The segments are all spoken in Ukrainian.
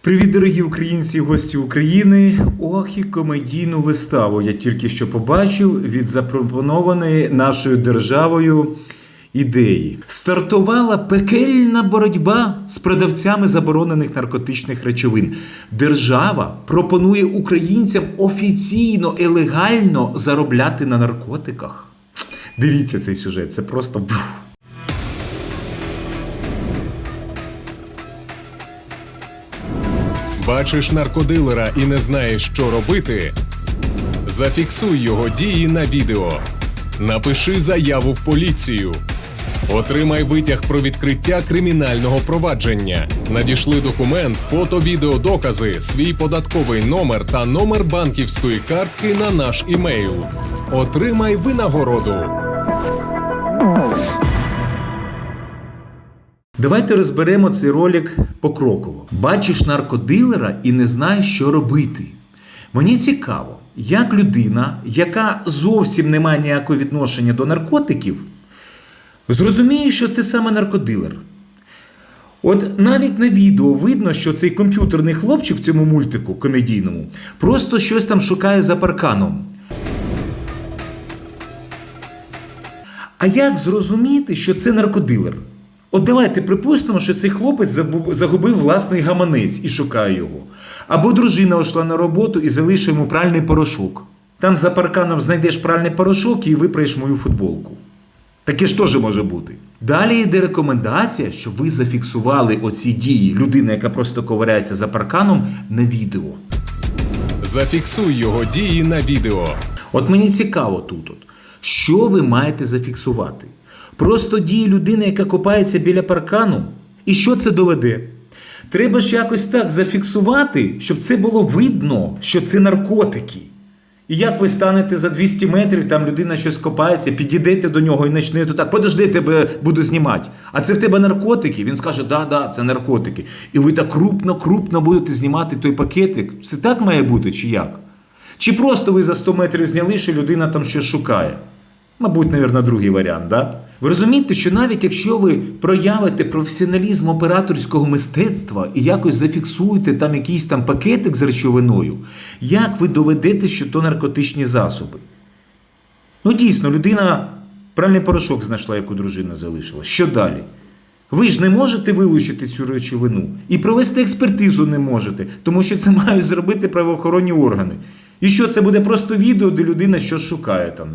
Привіт, дорогі українці гості України. Ох, і комедійну виставу я тільки що побачив від запропонованої нашою державою ідеї. Стартувала пекельна боротьба з продавцями заборонених наркотичних речовин. Держава пропонує українцям офіційно і легально заробляти на наркотиках. Дивіться цей сюжет, це просто. Бачиш наркодилера і не знаєш, що робити? Зафіксуй його дії на відео. Напиши заяву в поліцію. Отримай витяг про відкриття кримінального провадження. Надішли документ, фото, відео, докази, свій податковий номер та номер банківської картки на наш імейл. Отримай винагороду. Давайте розберемо цей ролик покроково. Бачиш наркодилера і не знаєш, що робити. Мені цікаво, як людина, яка зовсім не має ніякого відношення до наркотиків, зрозуміє, що це саме наркодилер. От навіть на відео видно, що цей комп'ютерний хлопчик в цьому мультику комедійному просто щось там шукає за парканом. А як зрозуміти, що це наркодилер? От давайте припустимо, що цей хлопець загубив власний гаманець і шукає його. Або дружина йшла на роботу і залишила йому пральний порошок. Там за парканом знайдеш пральний порошок і випраєш мою футболку. Таке ж теж може бути. Далі йде рекомендація, щоб ви зафіксували оці дії людини, яка просто ковиряється за парканом, на відео. Зафіксуй його дії на відео. От мені цікаво тут, от, що ви маєте зафіксувати? Просто дії людини, яка копається біля паркану, і що це доведе? Треба ж якось так зафіксувати, щоб це було видно, що це наркотики. І як ви станете за 200 метрів, там людина щось копається, підійдете до нього і почнете так, подожди, тебе буду знімати. А це в тебе наркотики? Він скаже, да, да, це наркотики. І ви так крупно-крупно будете знімати той пакетик. Це так має бути, чи як? Чи просто ви за 100 метрів зняли, що людина там щось шукає? Мабуть, навірно, другий варіант, да? Ви розумієте, що навіть якщо ви проявите професіоналізм операторського мистецтва і якось зафіксуєте там якийсь там пакетик з речовиною, як ви доведете, що то наркотичні засоби? Ну, дійсно, людина пральний порошок знайшла, яку дружина залишила. Що далі? Ви ж не можете вилучити цю речовину і провести експертизу не можете, тому що це мають зробити правоохоронні органи. І що це буде просто відео, де людина щось шукає там.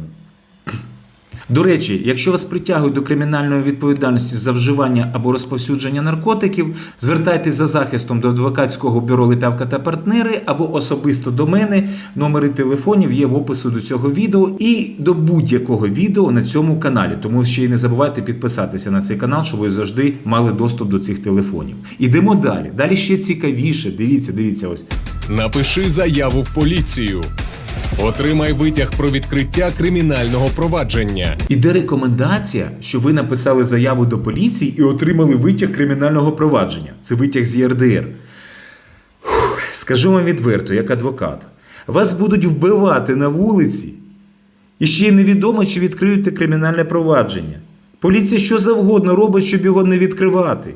До речі, якщо вас притягують до кримінальної відповідальності за вживання або розповсюдження наркотиків, звертайтесь за захистом до адвокатського бюро Липявка та партнери або особисто до мене. Номери телефонів є в опису до цього відео і до будь-якого відео на цьому каналі. Тому ще й не забувайте підписатися на цей канал, щоб ви завжди мали доступ до цих телефонів. Ідемо далі. Далі ще цікавіше. Дивіться, дивіться ось. Напиши заяву в поліцію. Отримай витяг про відкриття кримінального провадження. Іде рекомендація, що ви написали заяву до поліції і отримали витяг кримінального провадження. Це витяг з ЄРДР. Фух, скажу вам відверто, як адвокат. Вас будуть вбивати на вулиці, і ще й невідомо, чи відкриєте кримінальне провадження. Поліція що завгодно робить, щоб його не відкривати.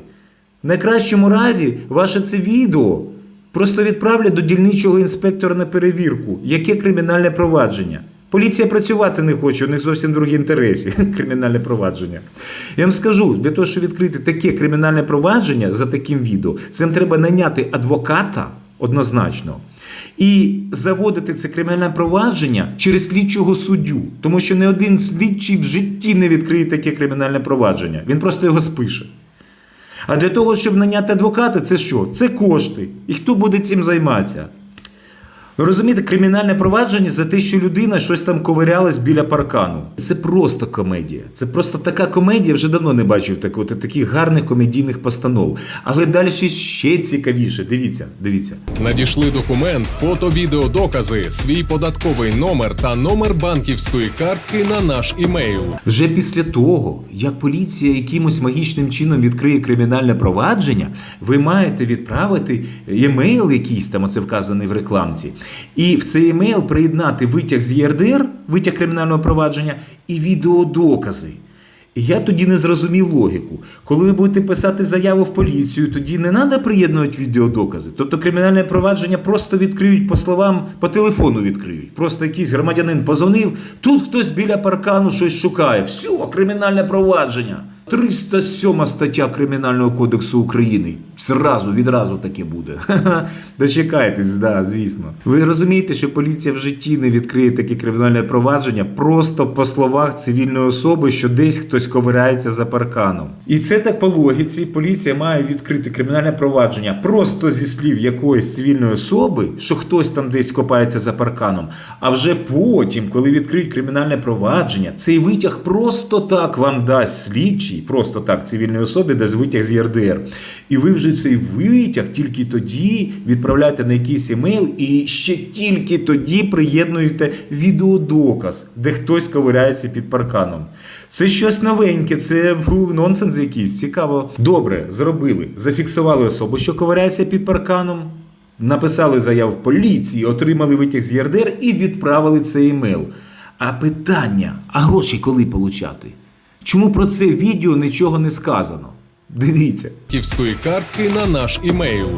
В найкращому разі ваше це відео просто відправлять до дільничого інспектора на перевірку, яке кримінальне провадження. Поліція працювати не хоче, у них зовсім другі інтереси. Кримінальне провадження. Я вам скажу, для того, щоб відкрити таке кримінальне провадження за таким відео, цим треба найняти адвоката однозначно. І заводити це кримінальне провадження через слідчого суддю, тому що не один слідчий в житті не відкриє таке кримінальне провадження. Він просто його спише. А для того, щоб наняти адвоката, це що? Це кошти. І хто буде цим займатися? Ви розумієте, кримінальне провадження за те, що людина щось там ковирялась біля паркану. Це просто комедія. Це просто така комедія. Вже давно не бачив так, от, таких гарних комедійних постанов. Але далі ще, цікавіше. Дивіться, дивіться. Надішли документ, фото, відео, докази, свій податковий номер та номер банківської картки на наш імейл. Вже після того, як поліція якимось магічним чином відкриє кримінальне провадження, ви маєте відправити емейл якийсь там, оце вказаний в рекламці, і в цей емейл приєднати витяг з ЄРДР, витяг кримінального провадження і відеодокази. І я тоді не зрозумів логіку. Коли ви будете писати заяву в поліцію, тоді не треба приєднувати відеодокази. Тобто кримінальне провадження просто відкриють по словам, по телефону відкриють. Просто якийсь громадянин позвонив, тут хтось біля паркану щось шукає. Все, кримінальне провадження. 307 стаття Кримінального кодексу України. Зразу, відразу таке буде. Дочекайтесь, да, звісно. Ви розумієте, що поліція в житті не відкриє таке кримінальне провадження просто по словах цивільної особи, що десь хтось ковиряється за парканом. І це так по логіці. Поліція має відкрити кримінальне провадження просто зі слів якоїсь цивільної особи, що хтось там десь копається за парканом. А вже потім, коли відкриють кримінальне провадження, цей витяг просто так вам дасть слідчий, просто так цивільній особі дасть витяг з ЄРДР. І ви вже цей витяг тільки тоді відправляєте на якийсь емейл і ще тільки тоді приєднуєте відеодоказ, де хтось ковиряється під парканом. Це щось новеньке, це нонсенс якийсь, цікаво. Добре, зробили. Зафіксували особу, що ковиряється під парканом. Написали заяву в поліції, отримали витяг з ЄРДР і відправили цей емейл. А питання: а гроші коли получати? Чому про це відео нічого не сказано? Дивіться. банківської картки на наш імейл.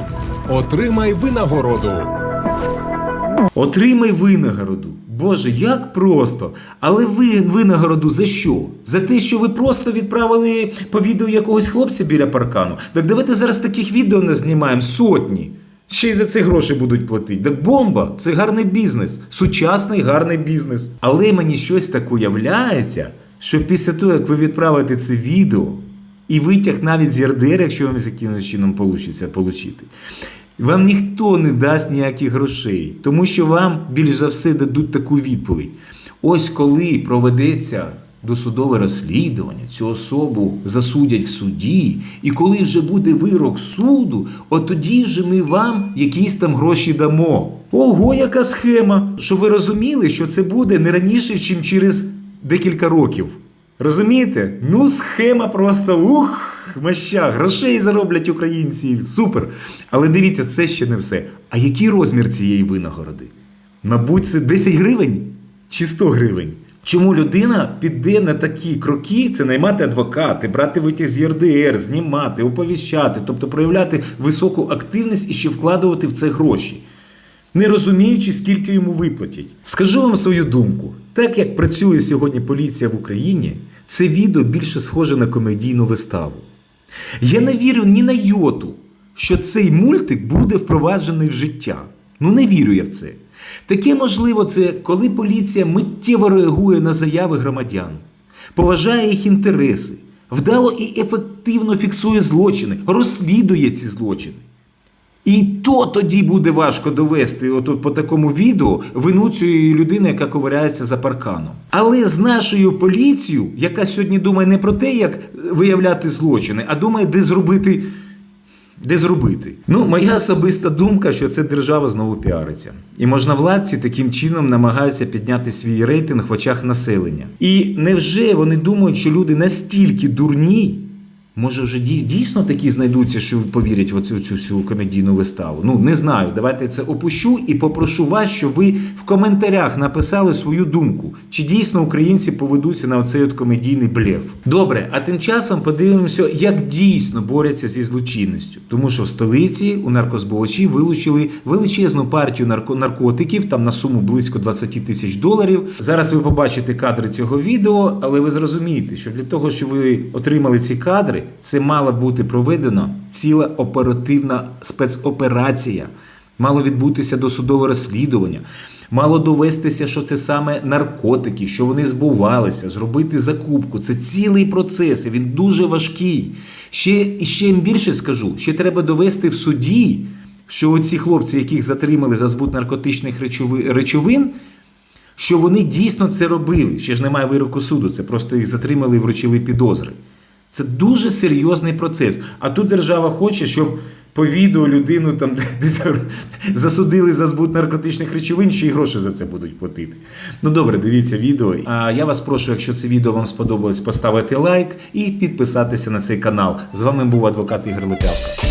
Отримай винагороду. Отримай винагороду. Боже, як просто. Але ви винагороду за що? За те, що ви просто відправили по відео якогось хлопця біля паркану. Так давайте зараз таких відео не знімаємо сотні. Ще й за це гроші будуть платити. Так бомба, це гарний бізнес, сучасний гарний бізнес. Але мені щось так уявляється, що після того, як ви відправите це відео, і витяг навіть з ЄРДР, якщо вам з якимось чином вийде отримати, вам ніхто не дасть ніяких грошей, тому що вам більш за все дадуть таку відповідь. Ось коли проведеться досудове розслідування, цю особу засудять в суді, і коли вже буде вирок суду, от тоді вже ми вам якісь там гроші дамо. Ого, яка схема! Щоб ви розуміли, що це буде не раніше, ніж через декілька років. Розумієте? Ну, схема просто ух, моща, грошей зароблять українці. Супер. Але дивіться, це ще не все. А який розмір цієї винагороди? Мабуть, це 10 гривень чи 100 гривень. Чому людина піде на такі кроки, це наймати адвокати, брати витяг з ЄРДР, знімати, оповіщати, тобто проявляти високу активність і ще вкладувати в це гроші не розуміючи, скільки йому виплатять. Скажу вам свою думку: так як працює сьогодні поліція в Україні, це відео більше схоже на комедійну виставу. Я не вірю ні на йоту, що цей мультик буде впроваджений в життя. Ну не вірю я в це. Таке можливо, це коли поліція миттєво реагує на заяви громадян, поважає їх інтереси, вдало і ефективно фіксує злочини, розслідує ці злочини. І то тоді буде важко довести отут по такому відео вину цієї людини, яка ковиряється за парканом. Але з нашою поліцією, яка сьогодні думає не про те, як виявляти злочини, а думає, де зробити. Де зробити? Ну, моя особиста думка, що це держава знову піариться. І можновладці таким чином намагаються підняти свій рейтинг в очах населення. І невже вони думають, що люди настільки дурні, Може, вже дій- дійсно такі знайдуться, що повірять в оцю цю всю комедійну виставу. Ну не знаю. Давайте це опущу і попрошу вас, щоб ви в коментарях написали свою думку, чи дійсно українці поведуться на оцей от комедійний блеф. Добре, а тим часом подивимося, як дійсно борються зі злочинністю. Тому що в столиці у наркозбувачів вилучили величезну партію нарко- наркотиків, там на суму близько 20 тисяч доларів. Зараз ви побачите кадри цього відео, але ви зрозумієте, що для того, щоб ви отримали ці кадри, це мала бути проведена ціла оперативна спецоперація. Мало відбутися досудове розслідування. Мало довестися, що це саме наркотики, що вони збувалися, зробити закупку. Це цілий процес, і він дуже важкий. Ще і ще їм більше скажу: ще треба довести в суді, що оці хлопці, яких затримали за збут наркотичних речовин, що вони дійсно це робили. Ще ж немає вироку суду, це просто їх затримали і вручили підозри. Це дуже серйозний процес. А тут держава хоче, щоб по відео людину там засудили за збут наркотичних речовин, ще й гроші за це будуть платити. Ну добре, дивіться відео. А я вас прошу, якщо це відео вам сподобалось, поставити лайк і підписатися на цей канал. З вами був адвокат Ігор Летявка.